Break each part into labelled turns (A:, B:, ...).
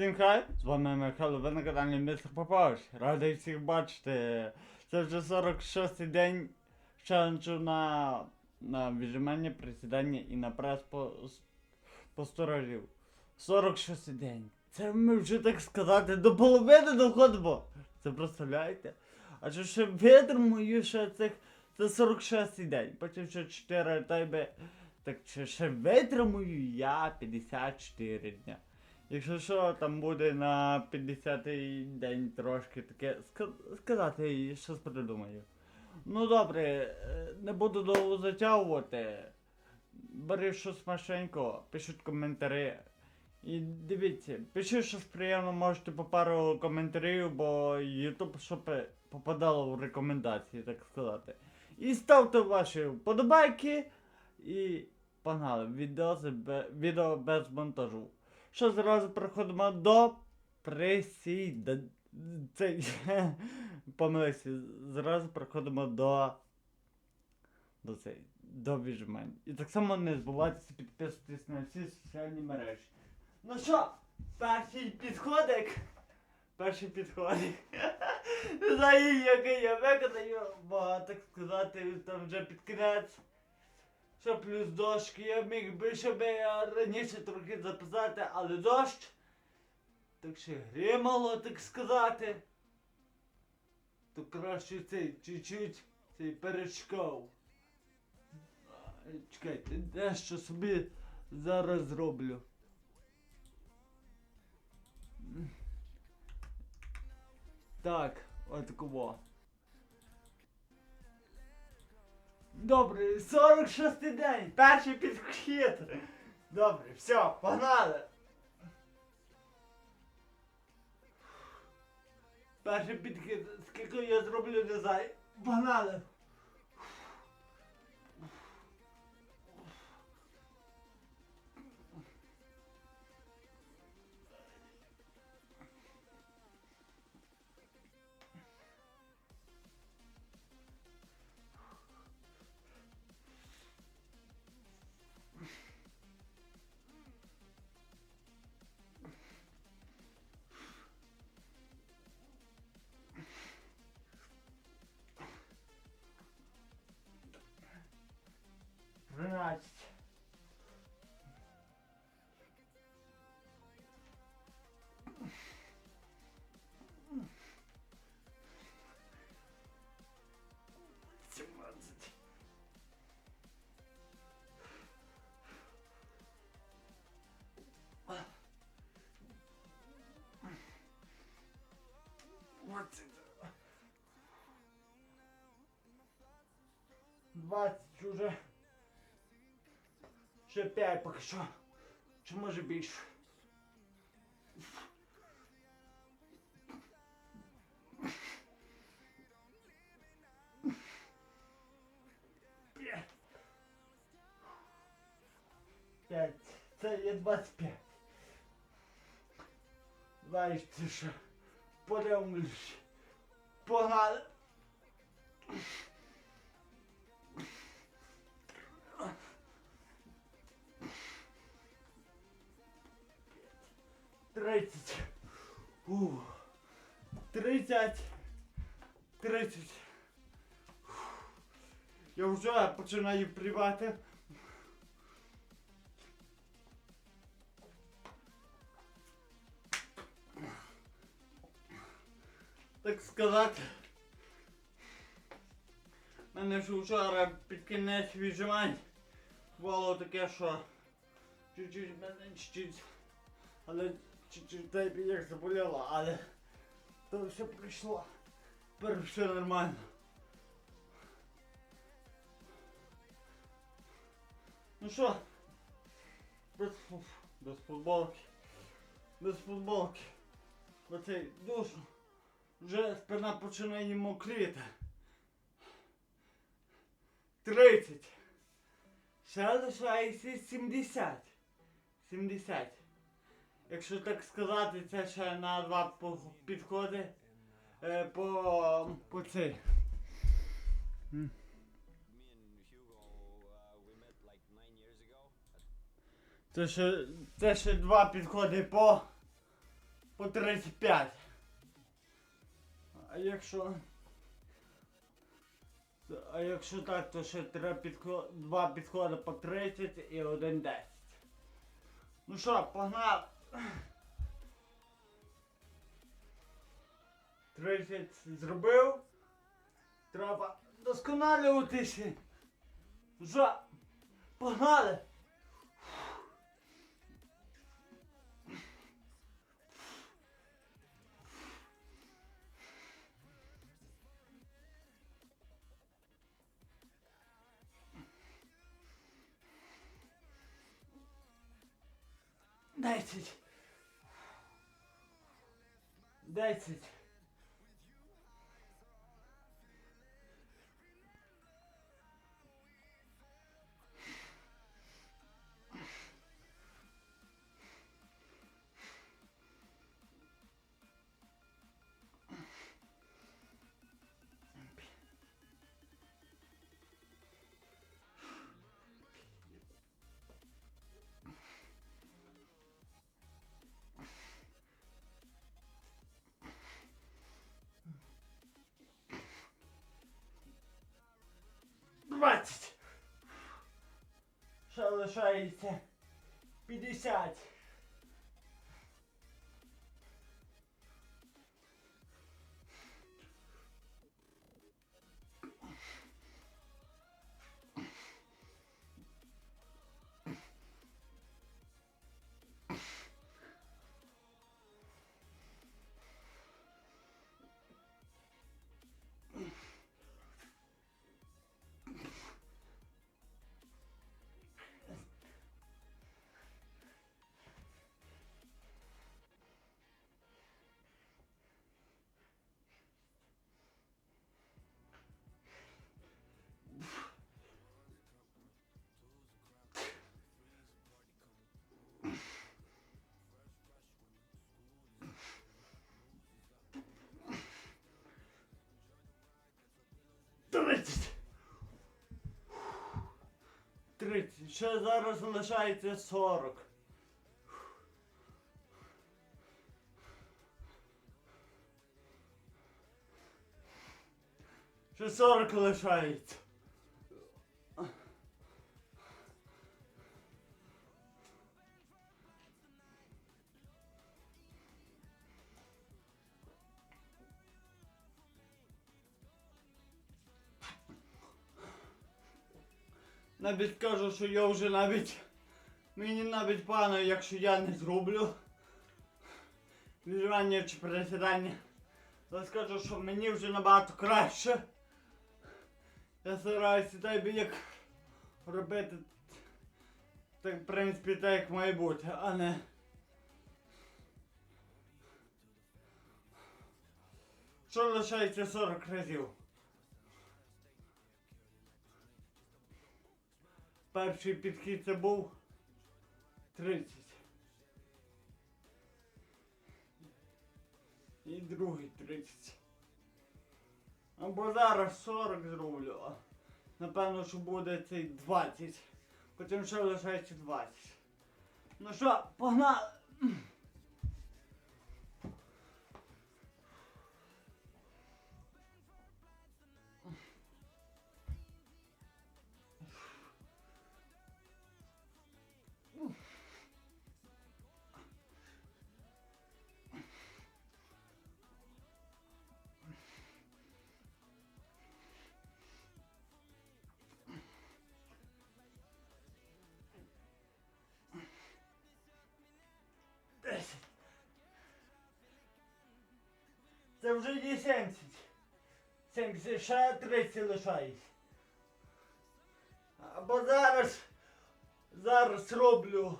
A: Всім хай, з вами Михайло, ви на каналі Містер Попович. Радий всіх бачити. Це вже 46-й день челенджу на, на віджимання, присідання і на прес по, по сторожів. 46-й день. Це ми вже так сказати до половини доходимо. Це представляєте? А що ще витримую ще цих. Це 46-й день. Потім ще 4 тайби. Так чи ще витримую я 54 дня. Якщо що, там буде на 50-й день трошки таке сказати, і щось придумаю. Ну добре, е, не буду довго затягувати. Бери щось смачненько, пишіть коментарі. І дивіться, пишіть щось приємно, можете по пару коментарів, бо YouTube щоб попадало в рекомендації, так сказати. І ставте ваші вподобайки і погнали. Відео, без монтажу. Що зразу переходимо до присіда. Цей. Помилився. Зразу переходимо до. До цей. До віджимань. І так само не забувайтеся підписуватись на всі соціальні мережі. Ну що, перший підходик. Перший підходик. Не знаю, який я виконаю, бо так сказати, там вже під кінець. Що плюс дощки, я міг би щоб я раніше трохи записати, але дощ. Так ще гримало, так сказати. То краще цей чуть-чуть цей перечкав. Чекайте, дещо собі зараз зроблю. Так, отаково. Добре, 46 день, перший підхід. Добре, все, погнали. Перший підхід, скільки я зроблю дизайн. Погнали. 20 уже. Ще 5 поки що. Чи може більше? П'ять. Це є 25. Знаєш, це що? Подивимось. Погнали. Тридцять. Тридцять. Тридцять. Я вже починаю плівати. Сказати. У мене ж вчора під кінець віджимань було таке, що чуть-чуть мене чуть-чуть але чуть-чуть та як заболіло, але то все пройшло. Тепер все нормально. Ну що? Без, без футболки. Без футболки. Бо цей душу. Вже спина починає мокріти. 30. Ще лишається 70. 70. Якщо так сказати, це ще на два підходи е, по, по цей. Це ще, це ще два підходи по по 35. А якщо. А якщо так, то ще треба підхо... два підходи по 30 і один 10. Ну що, погнали. 30 зробив. Треба досконалюватися. Що, погнали. Десять. Десять. залишається 50. 30, ще зараз залишається 40. Ще 40 лишається. Навіть кажу, що я вже навіть мені навіть погано, якщо я не зроблю відживання чи присідання. Я скажу, що мені вже набагато краще. Я стараюся би як робити так, в принципі, так як має бути, а не. Що лишається 40 разів? Перший підхід це був 30. І другий 30. Або зараз 40 зроблю. Напевно, що буде цей 20. Потім ще лишається 20. Ну що, погнали! Це вже є 70. 70, ще 30 лишається. Або зараз, зараз роблю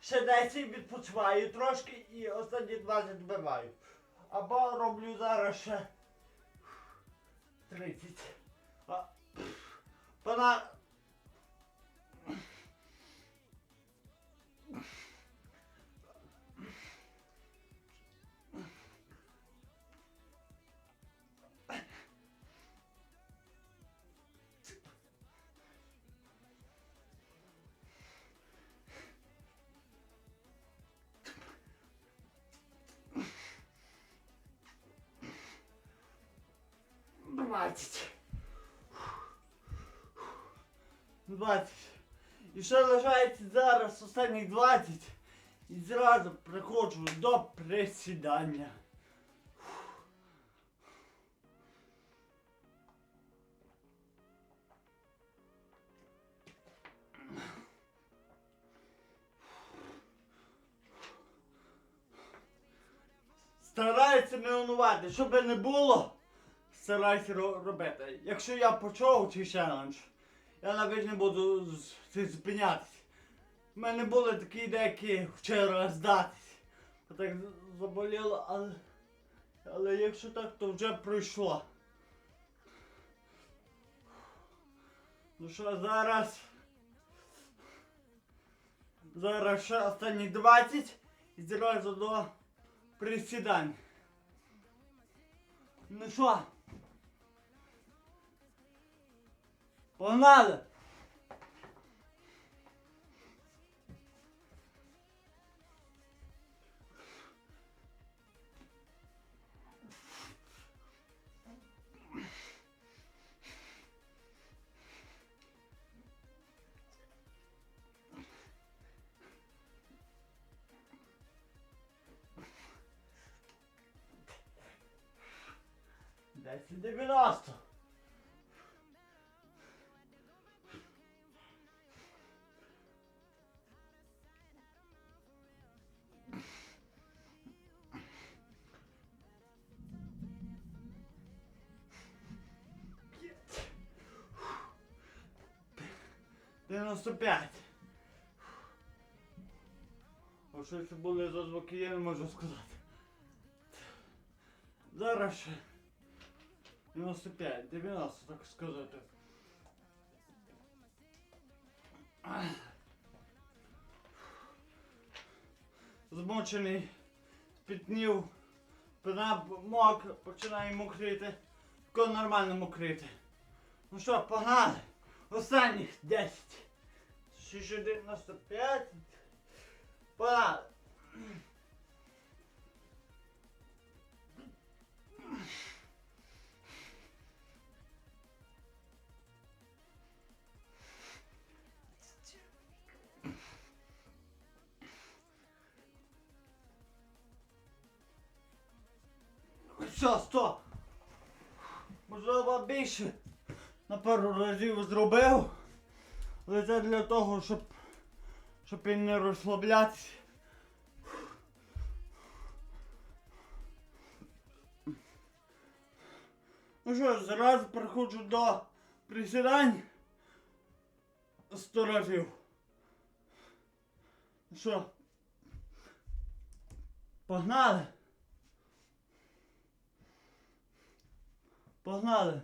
A: ще 10, відпочиваю трошки і останні 20 вбиваю. Або роблю зараз ще 30. А, Пана... 20. І ще лишається зараз останніх 20. І зразу приходжу до присідання. Стараюся не онувати, що би не було, стараюся робити. Якщо я почав цей челендж, я навіть не буду зупинятися. У мене були такі деякі вчора здатись. Я Так заболіло, але, але якщо так, то вже пройшло. Ну що, зараз. Зараз ще останні 20 і зразу до присідань. Ну що? Ronaldo. That's the best. 95. Бо що це були зазвуки, я не можу сказати. Зараз ще 95, 90, так сказати. Змочений, спітнів, пина мок, починає мокрити, Тако нормально мокрити. Ну що, погнали? Останніх 10. Ще ще 95. Погнали! Все, стоп! Можливо більше на пару разів зробив. Але це для того, щоб, щоб і не розслаблятися. Ну що, зразу переходжу до присідань. Сто разів. Ну що? Погнали! Погнали.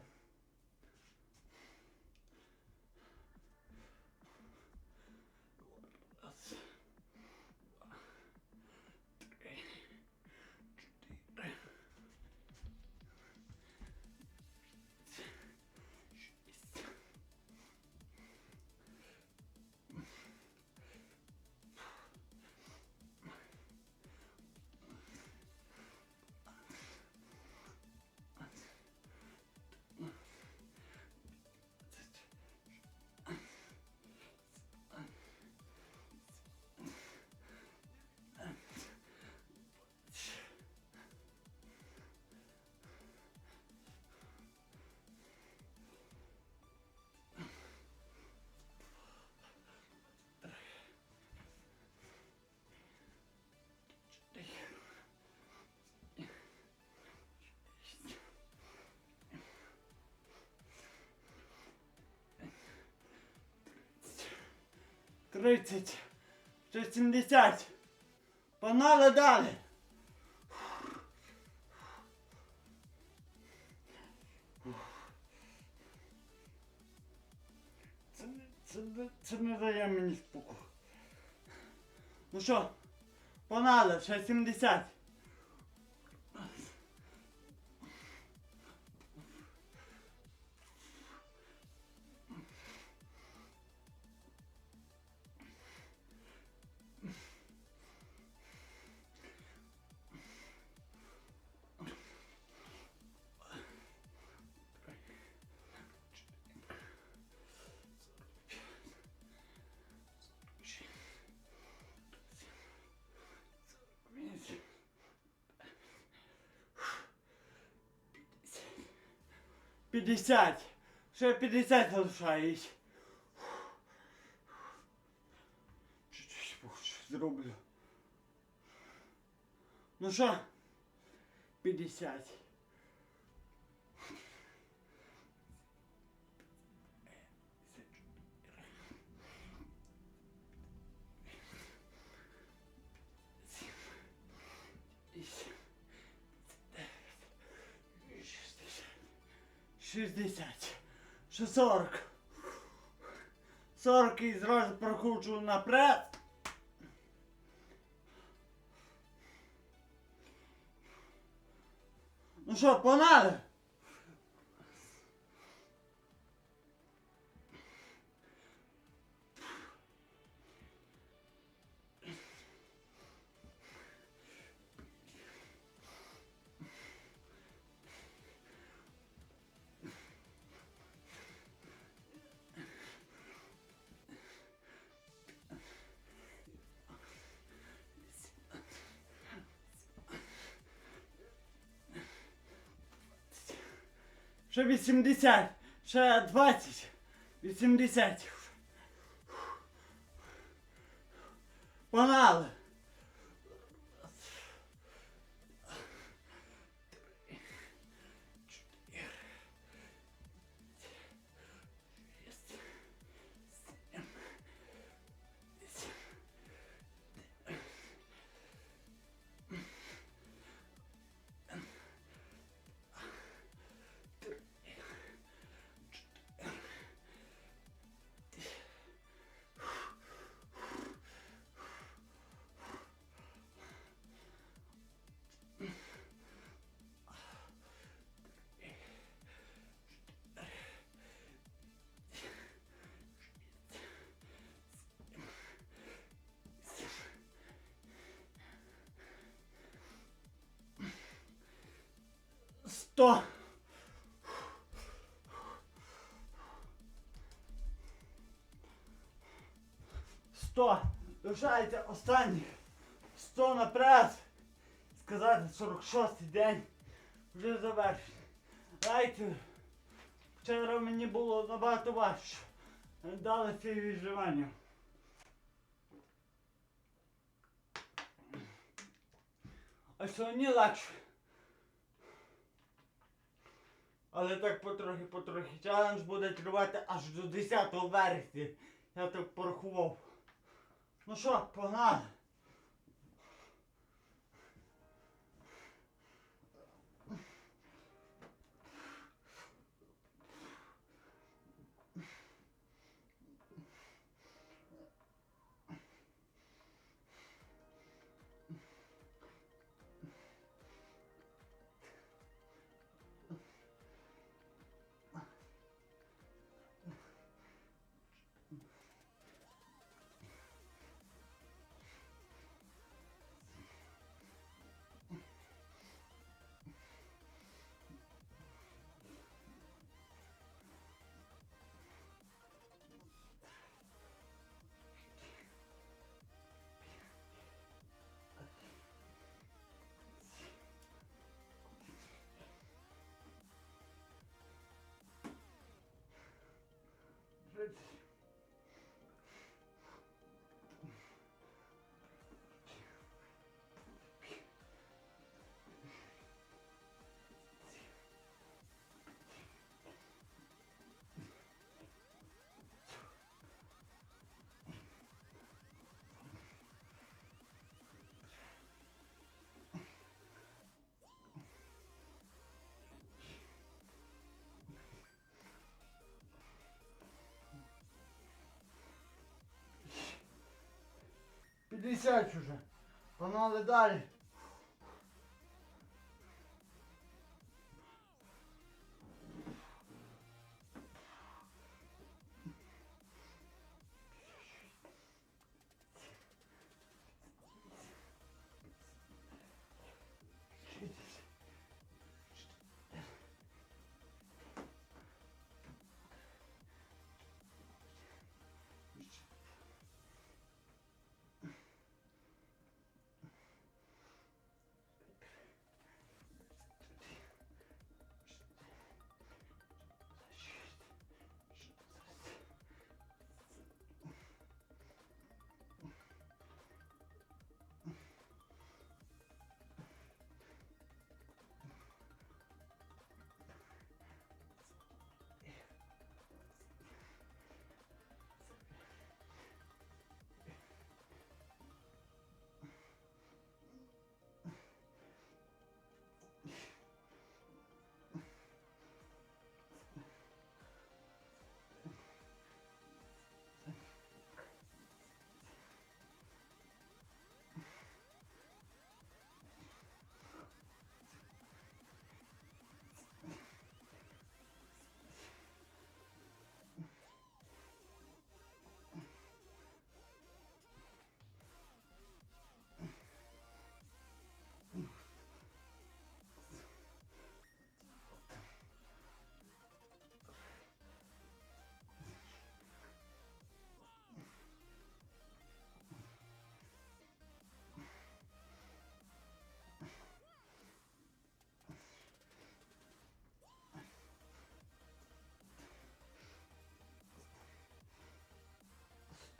A: 30, 70. Погнали далі. Це, це, це не дає мені спокою. Ну що, погнали, ще 70. 50. Ще 50 залишаюсь. Чуть-чуть зроблю. Ну що? 50. Шістдесят. Ще сорок. Сорок і зразу прокручую наперед. Ну що, погнали? Ще 80, ще 20, 80. Погнали. Сто. Сто. Лишається останній. Сто наперед. Сказати 46 день. Вже завершений. Знаєте, вчора мені було набагато важче. Дали ці відживання. А сьогодні легше. Але так потрохи, потрохи. Челендж буде тривати аж до 10 вересня. Я так порахував. Ну що, погнали. Edwards. П'ятдесят уже. Погнали далі.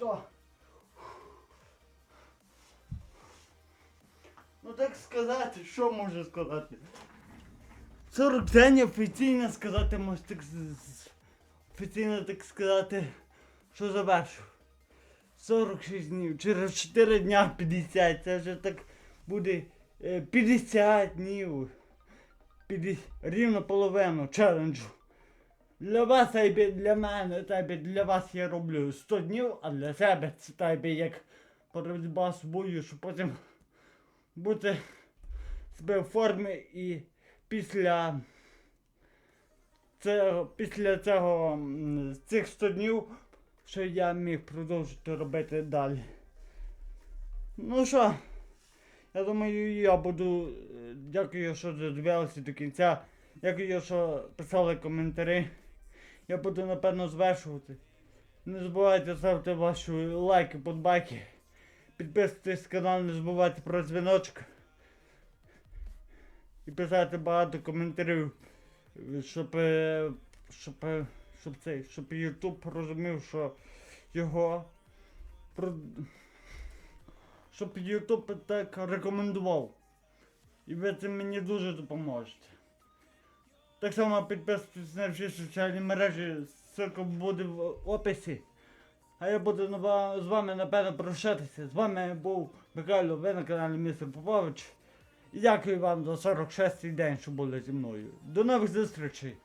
A: Що? Ну так сказати, що можу сказати? 40 день офіційно сказати, може так офіційно так сказати, що завершив. 46 днів, через 4 дня 50, це вже так буде е, 50 днів. 50, рівно половину челенджу. Для вас, айбі, для мене, тайбі, для вас я роблю 100 днів, а для себе це тайбі як боротьба з собою, щоб потім бути себе в формі і після цього, після цього цих 100 днів, що я міг продовжити робити далі. Ну що, я думаю, я буду. е, Дякую, що додивилися до кінця. Дякую, що писали коментарі. Я буду напевно звершувати. Не забувайте ставити ваші лайки, подбайки. Підписуйтесь на канал, не забувайте про дзвіночок. І писати багато коментарів, щоб, е, щоб, е, щоб цей, щоб YouTube розумів, що його щоб YouTube так рекомендував. І ви цим мені дуже допоможете. Так само підписуйтесь на всі соціальні мережі, ссылка буде в описі. А я буду з вами напевно прощатися. З вами був Михайло, ви на каналі Містер Попович. І дякую вам за 46-й день, що були зі мною. До нових зустрічей!